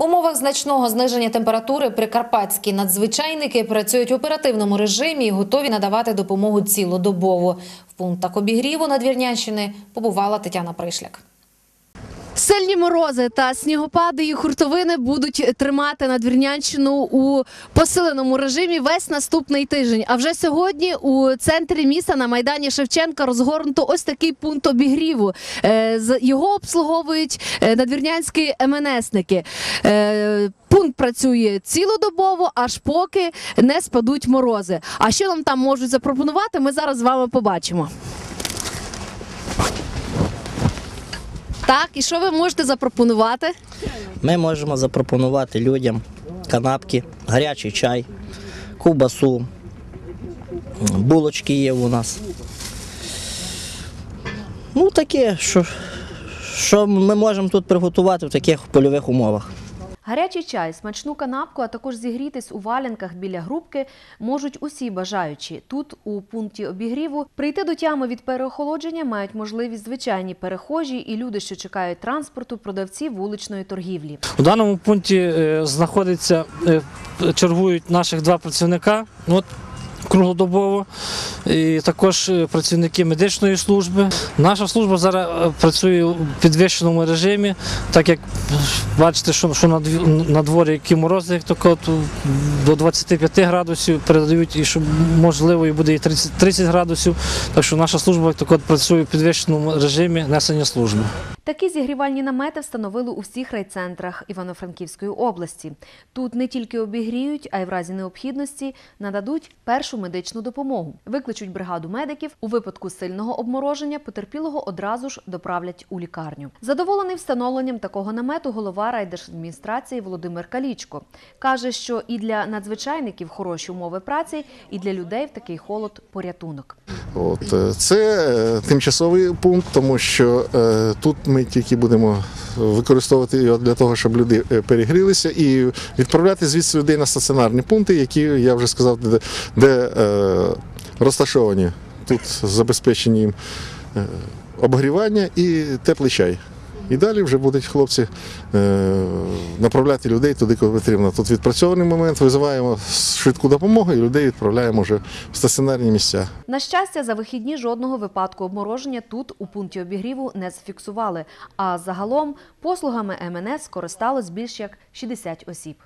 Умовах значного зниження температури прикарпатські надзвичайники працюють в оперативному режимі і готові надавати допомогу цілодобово. В пунктах обігріву Надвірнянщини побувала Тетяна Пришляк. Сильні морози та снігопади і хуртовини будуть тримати надвірнянщину у посиленому режимі весь наступний тиждень. А вже сьогодні у центрі міста на майдані Шевченка розгорнуто ось такий пункт обігріву. Е, Його обслуговують е, надвірнянські МНСники. Е, Пункт працює цілодобово, аж поки не спадуть морози. А що нам там можуть запропонувати, ми зараз з вами побачимо. Так, і що ви можете запропонувати? Ми можемо запропонувати людям канапки, гарячий чай, кубасу, булочки є у нас. Ну, таке, що, що ми можемо тут приготувати в таких польових умовах. Гарячий чай, смачну канапку, а також зігрітись у валянках біля грубки можуть усі бажаючі. Тут, у пункті обігріву, прийти до тями від переохолодження мають можливість звичайні перехожі і люди, що чекають транспорту, продавці вуличної торгівлі. У даному пункті е, знаходиться, е, чергують наших два працівника. От, Круглодобово і також е, працівники медичної служби. Наша служба зараз е, працює у підвищеному режимі, так як бачите, що, що на, дворі які морози, як тако, до 25 градусів передають, і що можливо і буде і 30, 30 градусів. Так що наша служба як тако, працює у підвищеному режимі несення служби. Такі зігрівальні намети встановили у всіх райцентрах Івано-Франківської області. Тут не тільки обігріють, а й в разі необхідності нададуть першу медичну допомогу. Викличуть бригаду медиків. У випадку сильного обмороження потерпілого одразу ж доправлять у лікарню. Задоволений встановленням такого намету голова райдержадміністрації Володимир Калічко каже, що і для надзвичайників хороші умови праці, і для людей в такий холод порятунок. От е, це е, тимчасовий пункт, тому що е, тут ми тільки будемо використовувати його для того, щоб люди е, перегрілися, і відправляти звідси людей на стаціонарні пункти, які я вже сказав, де, де е, розташовані тут забезпечені їм обгрівання і теплий чай. І далі вже будуть хлопці е, направляти людей туди, куди потрібно. Тут відпрацьований момент, визиваємо швидку допомогу і людей відправляємо вже в стаціонарні місця. На щастя, за вихідні жодного випадку обмороження тут у пункті обігріву не зафіксували. А загалом послугами МНС скористалось більш як 60 осіб.